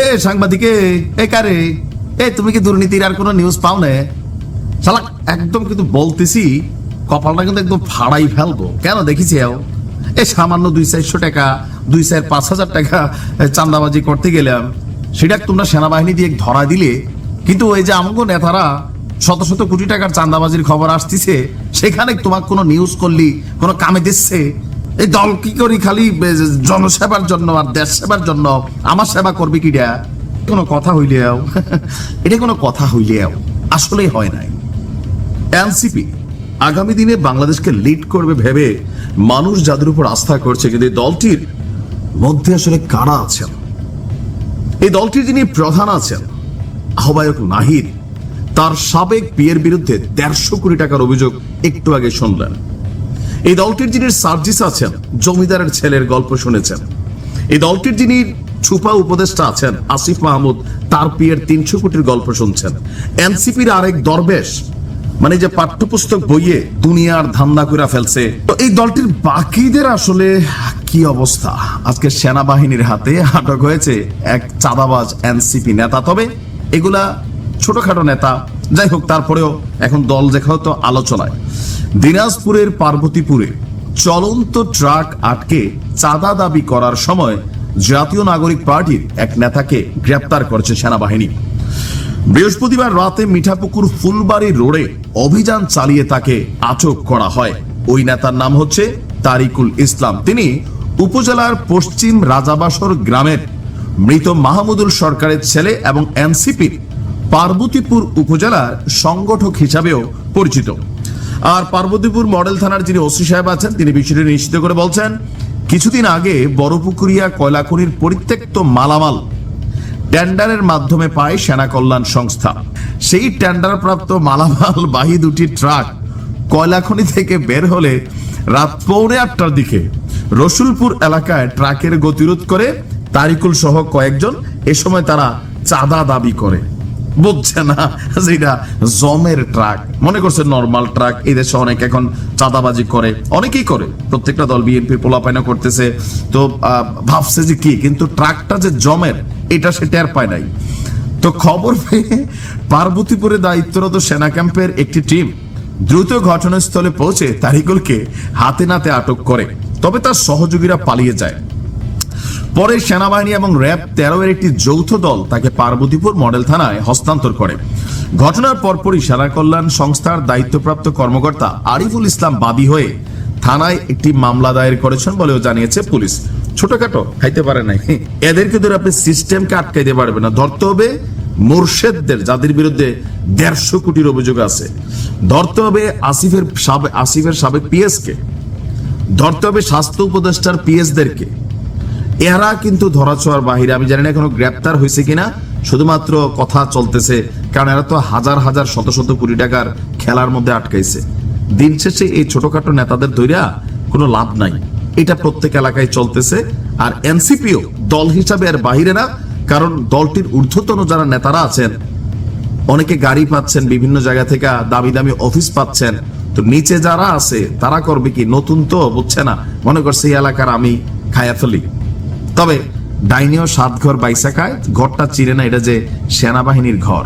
এ সাংবাদিকে এ কারে? এ তুমি কি দুর্নীতির আর কোনো নিউজ পাও না শালা একদম কিন্তু বলতেছি কপালটা কিন্তু একদম ফাড়াই ফেলব। কেন দেখিছি এই সামান্য দুই চারশো টাকা দুই চার পাঁচ হাজার টাকা এ, চাঁদাবাজি করতে গেলাম। সেটা তোমরা সেনাবাহিনী দিয়ে ধরা দিলে। কিন্তু ওই যে আমাকে নেতারা শত শত কোটি টাকার চান্দাবাজির খবর আসতেছে সেখানে তোমার কোনো নিউজ করলি কোনো কামে দিচ্ছে? এই দল কি করি খালি জনসেবার জন্য আর দেশ সেবার জন্য? আমার সেবা করবে কিডা কোনো কথা হইলেও। এটা কোনো কথা হইলেও। আসলেই হয় নাই। এনসিপি আগামী দিনে বাংলাদেশকে লিড করবে ভেবে মানুষ যাদের উপর আস্থা করছে, কিন্তু এই দলটির মধ্যে আসলে কারা আছেন? এই দলটির যিনি প্রধান আছেন, আহ্বায়ক নাহিদ, তার সাবেক বিয়ের বিরুদ্ধে দেড়শো কোটি টাকার অভিযোগ একটু আগে শুনলেন। এই দলটির যিনি সার্জিস আছেন, জমিদারের ছেলের গল্প শুনেছেন। এই দলটির যিনি ছুপা উপদেষ্টা আছেন, আসিফ মাহমুদ, তার পিয়ের তিনশো কোটির গল্প শুনছেন। এনসিপির আরেক দরবেশ মানে যে পাঠ্যপুস্তক বইয়ে দুনিয়ার ধান্দা করে ফেলছে। তো এই দলটির বাকিদের আসলে কি অবস্থা? আজকে সেনাবাহিনীর হাতে আটক হয়েছে এক চাঁদাবাজ এনসিপি নেতা। তবে এগুলা ছোটখাটো নেতা যাই হোক, তারপরেও এখন দল দেখা তো আলোচনায়। দিনাজপুরের পার্বতীপুরে চলন্ত ট্রাক আটকে চাঁদা দাবি করার সময় জাতীয় নাগরিক পার্টির এক নেতাকে গ্রেপ্তার করেছে সেনাবাহিনী। বৃহস্পতিবার রাতে মিঠাপুকুর ফুলবাড়ি রোডে অভিযান চালিয়ে তাকে আটক করা হয়। ওই নেতার নাম হচ্ছে তারিকুল ইসলাম। তিনি উপজেলার পশ্চিম রাজাবাসর গ্রামের মৃত মাহমুদুল সরকারের ছেলে এবং এনসিপির পার্বতীপুর উপজেলার সংগঠক হিসাবেও পরিচিত। আর পার্বতীপুর মডেল থানার যিনি ওসি সাহেব আছেন, তিনি বিষয়টি নিশ্চিত করে বলছেন, কিছুদিন আগে বড়পুকুরিয়া কয়লাখনির পরিত্যক্ত মালামাল টেন্ডারের মাধ্যমে পায় সেনা কল্যাণ সংস্থা। সেই টেন্ডার প্রাপ্ত মালামাল বাহী দুটি ট্রাক কয়লাখনি থেকে বের হলে রাত পৌনে আটটার দিকে রসুলপুর এলাকায় ট্রাকের গতিরোধ করে তারিকুল সহ কয়েকজন এ সময় তারা চাঁদা দাবি করে। বুঝছে না। যেটা জমের ট্রাক। মনে করছে নর্মাল ট্রাক, এই দেশে অনেক এখন চাঁদাবাজি করে। অনেকেই করে। প্রত্যেকটা দল বিএনপি পোলাপাইনা করতেছে। তো ভাবছে যে কি? কিন্তু ট্রাকটা যে জমের, এটা সে টের পায় নাই। তো খবর পেয়ে পার্বতীপুরে দায়িত্বরত সেনা ক্যাম্পের একটি টিম দ্রুত ঘটনাস্থলে পৌঁছে তারিকুলকে হাতে নাতে আটক করে। তবে তার সহযোগীরা পালিয়ে যায়। পরে সেনাবাহিনী এবং র্যাব তেরো এর একটি যৌথ দল তাকে পার্বতীপুর মডেল থানায় হস্তান্তর করে। ঘটনার পরপরই সেনা কল্যাণ সংস্থার দায়িত্বপ্রাপ্ত কর্মকর্তা আরিফুল ইসলাম বাদী হয়ে থানায় একটি মামলা দায়ের করেছেন বলেও জানিয়েছে পুলিশ। ছোটখাটো, খাইতে পারে নাই। এদেরকে ধরে আপনি সিস্টেমকে আটকাইতে পারবেন না। ধরতে হবে মোর্শেদদের, যাদের বিরুদ্ধে দেড়শো কোটির অভিযোগ আছে। ধরতে হবে আসিফের সাবেক আসিফের সাবেক পিএস কে ধরতে হবে স্বাস্থ্য উপদেষ্টার পিএস দেরকে এরা কিন্তু ধরাছোঁয়ার বাহিরে। আমি জানি না এখনও গ্রেপ্তার হয়েছে কিনা, শুধুমাত্র কথা চলতেছে, কারণ এরা তো হাজার হাজার, শত শত কোটি টাকার খেলার মধ্যে আটকাইছে। দিন শেষে এই ছোটখাটো নেতাদের ধৈর্যা কোনো লাভ নাই। এটা প্রত্যেক এলাকায় চলতেছে, আর এনসিপিও দল হিসাবে আর বাহিরে না, কারণ দলটির ঊর্ধ্বতন যারা নেতারা আছেন, অনেকে গাড়ি পাচ্ছেন, বিভিন্ন জায়গা থেকে দামি দামি অফিস পাচ্ছেন। তো নিচে যারা আছে, তারা করবে কি? নতুন তো, বুঝছে না? মনে করছে এই এলাকার আমি খায়া ফেলি। তবে ডাইনিও সাত ঘর ঘরটা চিরে না এটা যে সেনাবাহিনীর ঘর।